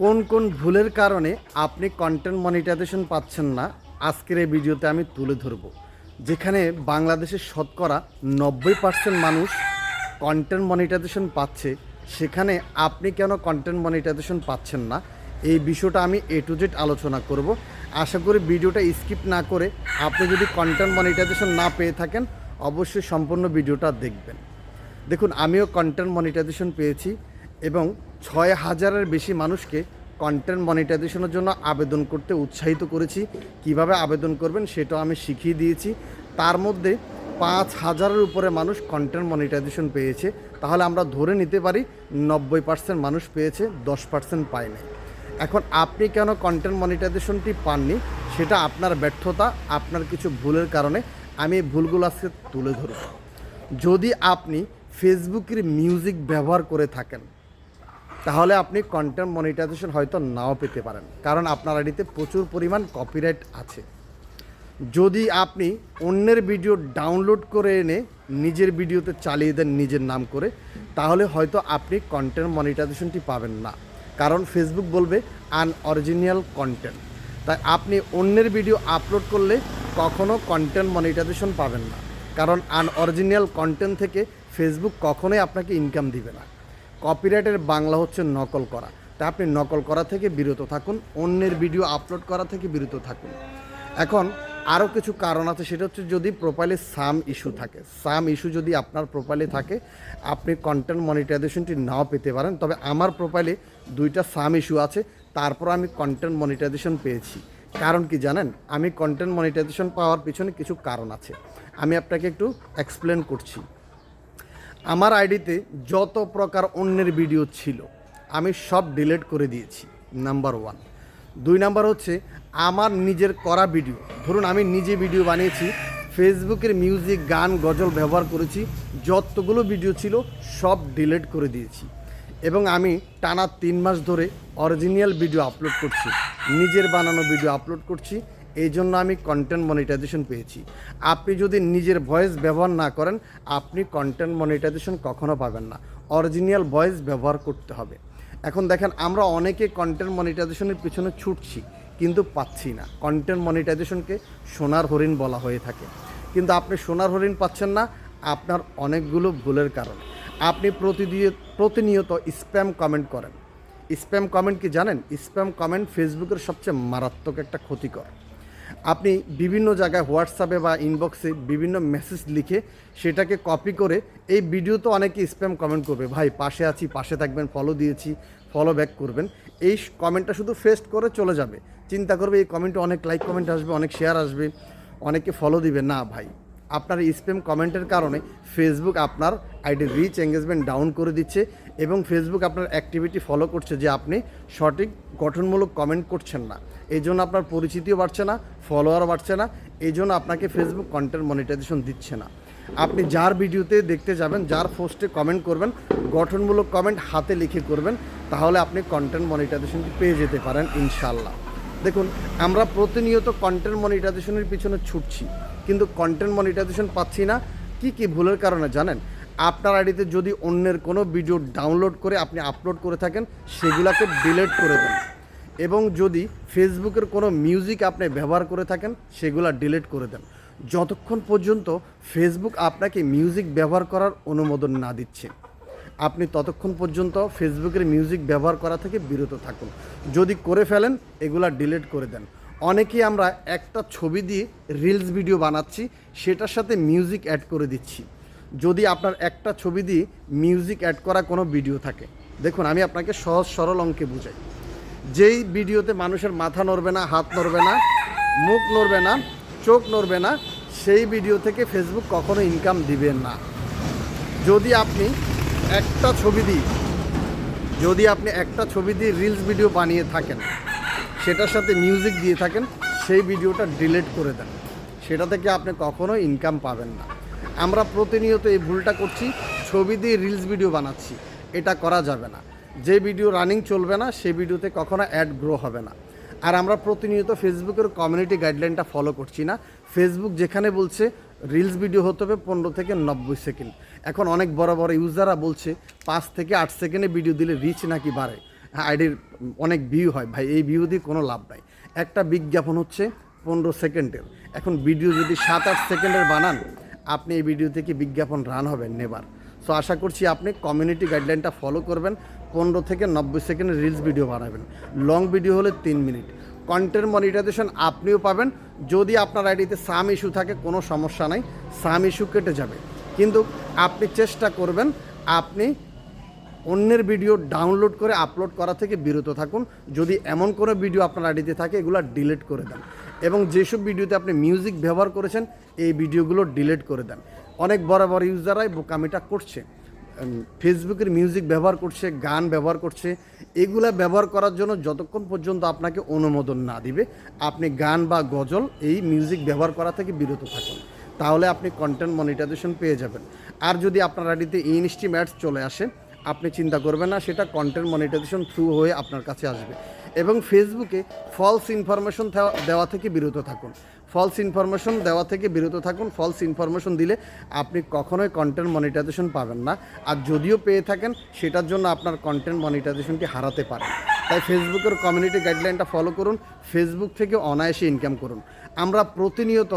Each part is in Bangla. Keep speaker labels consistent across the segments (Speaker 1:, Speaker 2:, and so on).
Speaker 1: কোন কোন ভুলের কারণে আপনি কন্টেন্ট মনিটাইজেশন পাচ্ছেন না, আজকের এই ভিডিওতে আমি তুলে ধরব। যেখানে বাংলাদেশের শতকরা নব্বই পার্সেন্ট মানুষ কন্টেন্ট মনিটাইজেশন পাচ্ছে, সেখানে আপনি কেন কন্টেন্ট মনিটাইজেশন পাচ্ছেন না? এই বিষয়টা আমি এ টু জেড আলোচনা করব। আশা করি ভিডিওটা স্কিপ না করে আপনি যদি কন্টেন্ট মনিটাইজেশন না পেয়ে থাকেন, অবশ্যই সম্পূর্ণ ভিডিওটা দেখবেন। দেখুন, আমিও কন্টেন্ট মনিটাইজেশন পেয়েছি এবং ছয় হাজারের বেশি মানুষকে কন্টেন্ট মনিটাইজেশনের জন্য আবেদন করতে উৎসাহিত করেছি। কীভাবে আবেদন করবেন সেটাও আমি শিখিয়ে দিয়েছি। তার মধ্যে পাঁচ হাজারের উপরে মানুষ কন্টেন্ট মনিটাইজেশন পেয়েছে। তাহলে আমরা ধরে নিতে পারি নব্বই পার্সেন্ট মানুষ পেয়েছে, দশ পার্সেন্ট পায়নি এখন আপনি কেন কন্টেন্ট মনিটাইজেশনটি পাননি? সেটা আপনার ব্যর্থতা, আপনার কিছু ভুলের কারণে। আমি এই ভুলগুলো আজকে তুলে ধরব। যদি আপনি ফেসবুকের মিউজিক ব্যবহার করে থাকেন তাহলে আপনি কন্টেন্ট মনিটাইজেশন হয়তো নাও পেতে পারেন। কারণ আপনার আইডিতে প্রচুর পরিমাণ কপিরাইট আছে। যদি আপনি অন্যের ভিডিও ডাউনলোড করে এনে নিজের ভিডিওতে চালিয়ে দেন নিজের নাম করে, তাহলে হয়তো আপনি কন্টেন্ট মনিটাইজেশনটি পাবেন না। কারণ ফেসবুক বলবে আনঅরিজিনাল কন্টেন্ট তাই আপনি অন্যের ভিডিও আপলোড করলে কখনো কন্টেন্ট মনিটাইজেশন পাবেন না। কারণ আনঅরিজিনাল কন্টেন্ট থেকে ফেসবুক কখনোই আপনাকে ইনকাম দিবে না। কপিরাইটের বাংলা হচ্ছে নকল করা। তা আপনি নকল করা থেকে বিরত থাকুন, অন্যের ভিডিও আপলোড করা থেকে বিরত থাকুন। এখন আরও কিছু কারণ আছে, সেটা হচ্ছে যদি প্রোফাইলে সাম ইস্যু থাকে। সাম ইস্যু যদি আপনার প্রোফাইলে থাকে, আপনি কন্টেন্ট মনিটাইজেশনটি নাও পেতে পারেন। তবে আমার প্রোফাইলে দুইটা সাম ইস্যু আছে, তারপর আমি কন্টেন্ট মনিটাইজেশন পেয়েছি। কারণ কি জানেন? আমি কন্টেন্ট মনিটাইজেশন পাওয়ার পিছনে কিছু কারণ আছে। আমি আপনাকে একটু এক্সপ্লেন করছি। আমার আইডিতে যত প্রকার অন্যের ভিডিও ছিল, আমি সব ডিলেট করে দিয়েছি, নাম্বার ওয়ান। দুই নাম্বার হচ্ছে, আমার নিজের করা ভিডিও। ধরুন, আমি নিজে ভিডিও বানিয়েছি, ফেসবুকের মিউজিক, গান, গজল ব্যবহার করেছি, যতগুলো ভিডিও ছিল, সব ডিলেট করে দিয়েছি। এবং আমি টানা তিন মাস ধরে অরিজিনাল ভিডিও আপলোড করছি, নিজের বানানো ভিডিও আপলোড করছি এই জন্য আমি কন্টেন্ট মনিটাইজেশন পেয়েছি। আপনি যদি নিজের ভয়েস ব্যবহার না করেন, আপনি কন্টেন্ট মনিটাইজেশন কখনো পাবেন না। অরিজিনাল ভয়েস ব্যবহার করতে হবে। এখন দেখেন, আমরা অনেকে কন্টেন্ট মনিটাইজেশনের পিছনে ছুটছি, কিন্তু পাচ্ছি না। কন্টেন্ট মনিটাইজেশনকে সোনার হরিণ বলা হয়ে থাকে। কিন্তু আপনি সোনার হরিণ পাচ্ছেন না, আপনার অনেকগুলো ভুলের কারণে। আপনি প্রতিদিন প্রতিনিয়ত স্প্যাম কমেন্ট করেন। স্প্যাম কমেন্ট কি জানেন? স্প্যাম কমেন্ট ফেসবুকের সবচেয়ে মারাত্মক একটা ক্ষতিকর। আপনি বিভিন্ন জায়গায় হোয়াটসঅ্যাপে বা ইনবক্সে বিভিন্ন মেসেজ লিখে সেটাকে কপি করে এই ভিডিও তো অনেকে স্প্যাম কমেন্ট করবে, ভাই, পাশে আছি, পাশে থাকবেন ফলো দিয়েছি ফলো ব্যাক করবেন। এই কমেন্টটা শুধু ফেস্ট করে চলে যাবে। চিন্তা করবে এই কমেন্টে অনেক লাইক কমেন্ট আসবে, অনেক শেয়ার আসবে অনেকে ফলো দিবে। না, ভাই আপনার স্প্যাম কমেন্টের কারণে ফেসবুক আপনার আইডি রিচ এঙ্গেজমেন্ট ডাউন করে দিচ্ছে এবং ফেসবুক আপনার অ্যাক্টিভিটি ফলো করছে যে আপনি সঠিক গঠনমূলক কমেন্ট করছেন না। এই জন্য আপনার পরিচিতিও বাড়ছে না ফলোয়ার বাড়ছে না, এই জন্য আপনাকে ফেসবুক কন্টেন্ট মনিটাইজেশন দিচ্ছে না। আপনি যার ভিডিওতে দেখতে যাবেন, যার পোস্টে কমেন্ট করবেন, গঠনমূলক কমেন্ট হাতে লিখে করবেন, তাহলে আপনি কন্টেন্ট মনিটাইজেশনটি পেয়ে যেতে পারেন ইনশাল্লাহ দেখুন, আমরা প্রতিনিয়ত কন্টেন্ট মনিটাইজেশনের পিছনে ছুটছি। কিন্তু কন্টেন্ট মনিটাইজেশন পাচ্ছি না। কি কি ভুলের কারণে জানেন? আপনার আইডিতে যদি অন্যের কোনো ভিডিও ডাউনলোড করে আপনি আপলোড করে থাকেন, সেগুলোকে ডিলেট করে দেন। এবং যদি ফেসবুকের কোনো মিউজিক আপনি ব্যবহার করে থাকেন, সেগুলো ডিলেট করে দেন। যতক্ষণ পর্যন্ত ফেসবুক আপনাকে মিউজিক ব্যবহার করার অনুমোদন না দিচ্ছে, আপনি ততক্ষণ পর্যন্ত ফেসবুকের মিউজিক ব্যবহার করা থেকে বিরত থাকুন। যদি করে ফেলেন, এগুলা ডিলিট করে দেন। অনেকেই আমরা একটা ছবি দিয়ে রিলস ভিডিও বানাচ্ছি, সেটার সাথে মিউজিক অ্যাড করে দিচ্ছি। যদি আপনার একটা ছবি দিয়ে মিউজিক অ্যাড করা কোনো ভিডিও থাকে, দেখুন, আমি আপনাকে সহজ সরল অঙ্কে বুঝাই। যেই ভিডিওতে মানুষের মাথা নড়বে না, হাত নড়বে না, মুখ নড়বে না, চোখ নড়বে না, সেই ভিডিও থেকে ফেসবুক কখনো ইনকাম দিবেন না। যদি আপনি একটা ছবি দিয়ে, যদি আপনি একটা ছবি দিয়ে রিলস ভিডিও বানিয়ে থাকেন সেটার সাথে মিউজিক দিয়ে থাকেন, সেই ভিডিওটা ডিলিট করে দেন। সেটা থেকে আপনি কখনো ইনকাম পাবেন না। আমরা প্রতিনিয়ত এই ভুলটা করছি, ছবি দিয়ে রিলস ভিডিও বানাচ্ছি, এটা করা যাবে না। যে ভিডিও রানিং চলবে না সেই ভিডিওতে কখনো অ্যাড গ্রো হবে না। আর আমরা প্রতিনিয়ত ফেসবুকের কমিউনিটি গাইডলাইনটা ফলো করছি না। ফেসবুক যেখানে বলছে রিলস ভিডিও হতে হবে পনেরো থেকে নব্বই সেকেন্ড। এখন অনেক বড় বড় ইউজাররা বলছে, পাঁচ থেকে আট সেকেন্ডে ভিডিও দিলে রিচ নাকি বাড়ে। আইডির অনেক ভিউ হয়। ভাই, এই ভিউ দিয়ে কোনো লাভ নাই। একটা বিজ্ঞাপন হচ্ছে পনেরো সেকেন্ডের। এখন ভিডিও যদি সাত, আট সেকেন্ডের বানান, আপনি এই ভিডিও থেকে বিজ্ঞাপন রান হবেন নেবার সো আশা করছি আপনি কমিউনিটি গাইডলাইনটা ফলো করবেন, পনেরো থেকে নব্বই সেকেন্ডের রিলস ভিডিও বানাবেন। লং ভিডিও হলে তিন মিনিট কন্টেন্ট মনিটাইজেশন আপনিও পাবেন। যদি আপনার আইডিতে সাম ইস্যু থাকে, কোনো সমস্যা নাই। সাম ইস্যু কেটে যাবে। কিন্তু আপনি চেষ্টা করবেন, আপনি অন্যের ভিডিও ডাউনলোড করে আপলোড করা থেকে বিরত থাকুন। যদি এমন কোনো ভিডিও আপনার আইডিতে থাকে, এগুলো ডিলিট করে দেন। এবং যেসব ভিডিওতে আপনি মিউজিক ব্যবহার করেছেন, এই ভিডিওগুলো ডিলিট করে দেন। অনেক বড় বড় ইউজাররাই বোকামিটা করছে। ফেসবুকের মিউজিক ব্যবহার করছে, গান ব্যবহার করছে। এগুলা ব্যবহার করার জন্য যতক্ষণ পর্যন্ত আপনাকে অনুমোদন না দিবে, আপনি গান বা গজল এই মিউজিক ব্যবহার করা থেকে বিরত থাকুন। তাহলে আপনি কন্টেন্ট মনিটাইজেশন পেয়ে যাবেন। আর যদি আপনার আইডিতে ইনস্টিম অ্যাডস চলে আসে আপনি চিন্তা করবেন না, সেটা কন্টেন্ট মনিটাইজেশন থ্রু হয়ে আপনার কাছে আসবে। এবং ফেসবুকে ফলস ইনফরমেশন দেওয়া থেকে বিরত থাকুন। ফলস ইনফরমেশন দেওয়া থেকে বিরত থাকুন। ফলস ইনফরমেশন দিলে আপনি কখনোই কন্টেন্ট মনিটাইজেশন পাবেন না। আর যদিও পেয়ে থাকেন, সেটার জন্য আপনার কন্টেন্ট মনিটাইজেশনটি হারাতে পারেন। তাই ফেসবুকের কমিউনিটি গাইডলাইনটা ফলো করুন ফেসবুক থেকে অনায়াসে ইনকাম করুন। আমরা প্রতিনিয়ত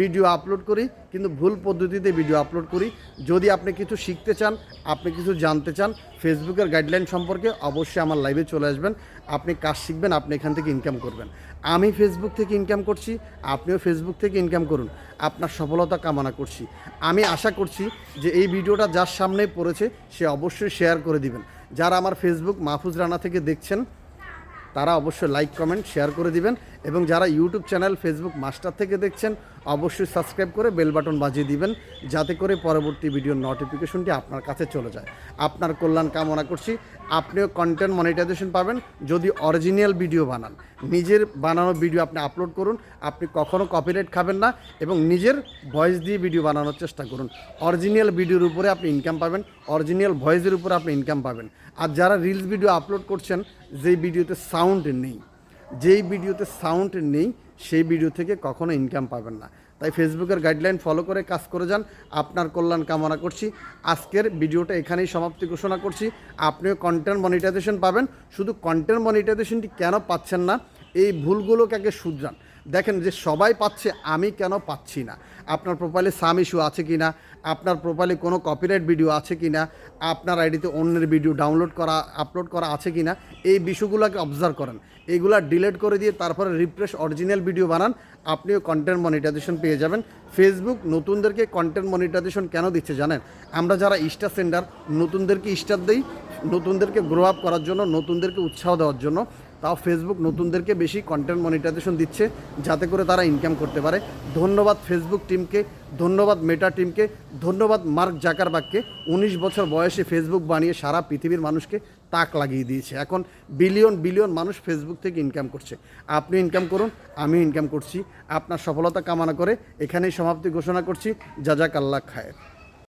Speaker 1: ভিডিও আপলোড করি, কিন্তু ভুল পদ্ধতিতে ভিডিও আপলোড করি। যদি আপনি কিছু শিখতে চান, আপনি কিছু জানতে চান, ফেসবুকের গাইডলাইন সম্পর্কে অবশ্যই আমার লাইভে চলে আসবেন। আপনি কাজ শিখবেন, আপনি এখান থেকে ইনকাম করবেন। আমি ফেসবুক থেকে ইনকাম করছি, আপনিও ফেসবুক থেকে ইনকাম করুন। আপনার সফলতা কামনা করছি। আমি আশা করছি যে এই ভিডিওটা যার সামনে পড়েছে, সে অবশ্যই শেয়ার করে দিবেন। যারা আমার ফেসবুক মাহফুজ রানা থেকে দেখছেন তারা অবশ্যই লাইক কমেন্ট শেয়ার করে দিবেন। এবং যারা ইউটিউব চ্যানেল ফেসবুক মাস্টার থেকে দেখছেন, অবশ্যই সাবস্ক্রাইব করে বেল বাটন বাজিয়ে দিবেন, যাতে করে পরবর্তী ভিডিওর নোটিফিকেশনটি আপনার কাছে চলে যায়। আপনার কল্যাণ কামনা করছি। আপনিও কন্টেন্ট মনিটাইজেশন পাবেন, যদি অরিজিনাল ভিডিও বানান। নিজের বানানো ভিডিও আপনি আপলোড করুন, আপনি কখনও কপিরাইট খাবেন না এবং নিজের ভয়েস দিয়ে ভিডিও বানানোর চেষ্টা করুন। অরিজিনাল ভিডিওর উপরে আপনি ইনকাম পাবেন অরিজিনাল ভয়েসের উপরে আপনি ইনকাম পাবেন। আর যারা রিলস ভিডিও আপলোড করছেন, যেই ভিডিওতে সাউন্ড নেই যেই ভিডিওতে সাউন্ড নেই, সেই ভিডিও থেকে কখনো ইনকাম পাবেন না। তাই ফেসবুকের গাইডলাইন ফলো করে কাজ করে যান। আপনার কল্যাণ কামনা করছি। আজকের ভিডিওটা এখানেই সমাপ্তি ঘোষণা করছি। আপনিও কন্টেন্ট মনিটাইজেশন পাবেন। শুধু কন্টেন্ট মনিটাইজেশনটি কেন পাচ্ছেন না, এই ভুলগুলোকে আগে শুধরান। দেখেন যে সবাই পাচ্ছে, আমি কেন পাচ্ছি না? আপনার প্রোফাইলে সাম ইস্যু আছে কি না আপনার প্রোফাইলে কোনো কপিরাইট ভিডিও আছে কি না আপনার আইডিতে অন্যের ভিডিও ডাউনলোড করা আপলোড করা আছে কি না এই বিষয়গুলোকে অবজার্ভ করেন। এগুলো ডিলিট করে দিয়ে তারপরে রিফ্রেশ অরিজিনাল ভিডিও বানান। আপনিও কন্টেন্ট মনিটাইজেশন পেয়ে যাবেন। ফেসবুক নতুনদেরকে কন্টেন্ট মনিটাইজেশন কেন দিচ্ছে জানেন? আমরা যারা স্টার সেন্ডার নতুনদেরকে স্টার দেই, নতুনদেরকে গ্রো আপ করার জন্য, নতুনদেরকে উৎসাহ দেওয়ার জন্য। তাও ফেসবুক নতুনদেরকে বেশি কন্টেন্ট মনিটাইজেশন দিচ্ছে, যাতে করে তারা ইনকাম করতে পারে। ধন্যবাদ ফেসবুক টিমকে ধন্যবাদ মেটা টিমকে ধন্যবাদ মার্ক জাকারবাগকে উনিশ বছর বয়সে ফেসবুক বানিয়ে সারা পৃথিবীর মানুষকে তাক লাগিয়ে দিয়েছে। এখন বিলিয়ন বিলিয়ন মানুষ ফেসবুক থেকে ইনকাম করছে। আপনি ইনকাম করুন, আমি ইনকাম করছি। আপনার সফলতা কামনা করে এখানেই সমাপ্তি ঘোষণা করছি। জাজাক আল্লাহ খায়ের।